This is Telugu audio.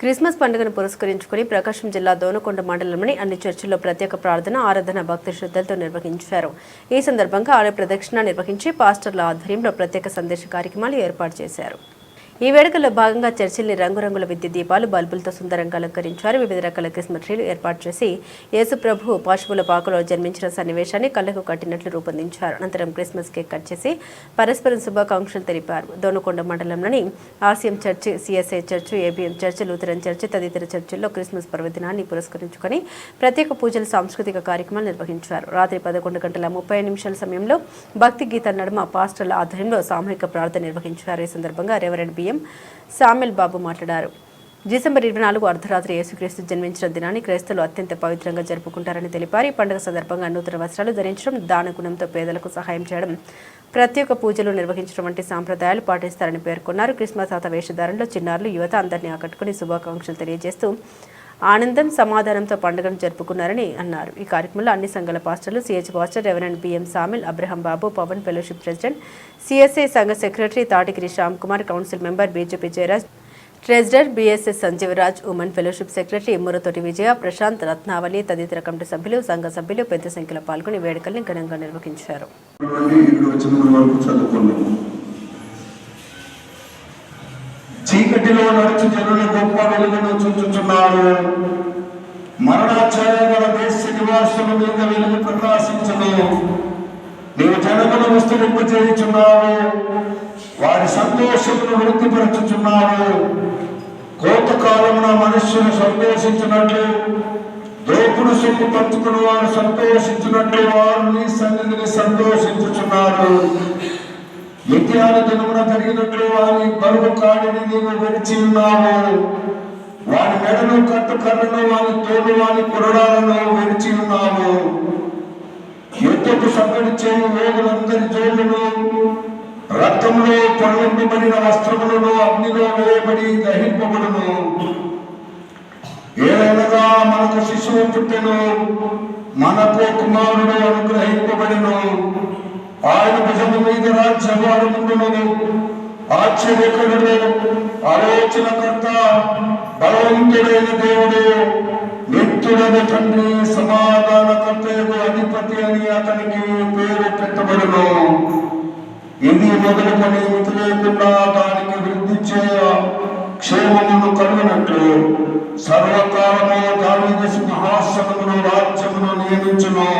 క్రిస్మస్ పండుగను పురస్కరించుకుని ప్రకాశం జిల్లా దోనకొండ మండలంలోని అన్ని చర్చిల్లో ప్రత్యేక ప్రార్థన ఆరాధన భక్తి శ్రద్ధలతో నిర్వహించారు. ఈ సందర్భంగా ఆలయ ప్రదక్షిణ నిర్వహించి పాస్టర్ల ఆధ్వర్యంలో ప్రత్యేక సందేశ కార్యక్రమాలు ఏర్పాటు చేశారు. ఈ వేడుకల్లో భాగంగా చర్చిల్ని రంగురంగుల విద్యుత్ దీపాలు బల్బులతో సుందరంగా అలంకరించారు. వివిధ రకాల క్రిస్మస్ ట్రీలు ఏర్పాటు చేసి యేసుప్రభు పాశువుల పశువుల పాకలో జన్మించిన సన్నివేశాన్ని కళ్ళకు కట్టినట్లు రూపొందించారు. అనంతరం క్రిస్మస్ కేక్ కట్ చేసి పరస్పరం శుభాకాంక్షలు తెలిపారు. దోనకొండ మండలంలోని ఆసియం church CSI church ABM church Lutheran church తదితర చర్చిల్లో క్రిస్మస్ పర్వదినాన్ని పురస్కరించుకొని ప్రత్యేక పూజలు సాంస్కృతిక కార్యక్రమాలు నిర్వహించారు. రాత్రి పదకొండు గంటల ముప్పై నిమిషాల సమయంలో భక్తి గీత నడుమ పాస్టర్ల ఆధ్వర్యంలో సామూహిక ప్రార్థన నిర్వహించారు. ఈ సందర్భంగా రెవరెండ్ బిఎం సామిల్ బాబు మాట్లాడారు. డిసెంబర్ ఇరవై నాలుగు అర్ధరాత్రి యేసుక్రీస్తు జన్మించిన దినాన్ని క్రైస్తవులు అత్యంత పవిత్రంగా జరుపుకుంటారని తెలిపారు. ఈ పండుగ సందర్భంగా నూతన వస్త్రాలు ధరించడం దాన గుణంతో పేదలకు సహాయం చేయడం ప్రత్యేక పూజలు నిర్వహించడం వంటి సాంప్రదాయాలు పాటిస్తారని పేర్కొన్నారు. క్రిస్మస్ తాత వేషధారణలో చిన్నారులు యువత అందరినీ ఆకట్టుకుని శుభాకాంక్షలు తెలియజేస్తూ ఆనందం సమాధానంతో పండుగను జరుపుకున్నారని అన్నారు. ఈ కార్యక్రమంలో అన్ని సంఘాల పాస్టర్లు CH pastor reverend BM Samuel Abraham Babu Pawan fellowship president CSI సంఘ secretary Tatigiri Shyam Kumar council member BJP Jayaraj treasurer BSS Sanjeevaraj women fellowship secretary Murathoti Vijaya Prashanth Ratnavali తదితర కమిటీ సభ్యులు సంఘ సభ్యులు పెద్ద సంఖ్యలో పాల్గొని వేడుకల్ని ఘనంగా నిర్వహించారు. చీకటిలో నడుచు జనులు గొప్ప వెలుగును చూచుచున్నారు. మరణాచార్య గల దేశ నివాసుల మీద వెలుగు ప్రకాశించను. నీవు జనమును విస్తరింపు చేయుచున్నావు. వారి సంతోషమును వృద్ధిపరచుచున్నావు. కోత కాలమున మనుష్యులు సంతోషించినట్లు దోపుడు సొమ్ము పంచుకుని వారు సంతోషించినట్లు వారు నీ సన్నిధిని సంతోషించుచున్నారు. నిత్యాల దినమున పెరిగినట్లు వారి బరువు కాడిని నీవు విడిచి ఉన్నావు. వారి మెడను కట్టు కర్రను వారి తోలు వారి కొరడాలను విడిచి ఉన్నావు. యుద్ధపు సంగడి చేయు వేగులందరి జోళ్ళను రక్తంలో పొరలింపబడిన వస్త్రములను అగ్నిలో వేయబడి దహింపబడును. ఏదైనా మనకు శిశువు పుట్టెను మనకు కుమారుడు అనుగ్రహింపబడిను. ఆయన భుజము మీద రాజ్యభారముండును ఆశ్చర్యకరుడు ఆలోచనకర్త బలవంతుడైన దేవుడు నిత్యుడైన తండ్రి సమాధానకర్తయకు అధిపతి అని అతనికి పేరు పెట్టబడును. ఇది మొదలుకొని ఇది లేకుండా దానికి వృద్ధి చేయ క్షేమమును కలుగునట్లు. సర్వకాలము దాని సింహాసనమును రాజ్యమును నియమించును.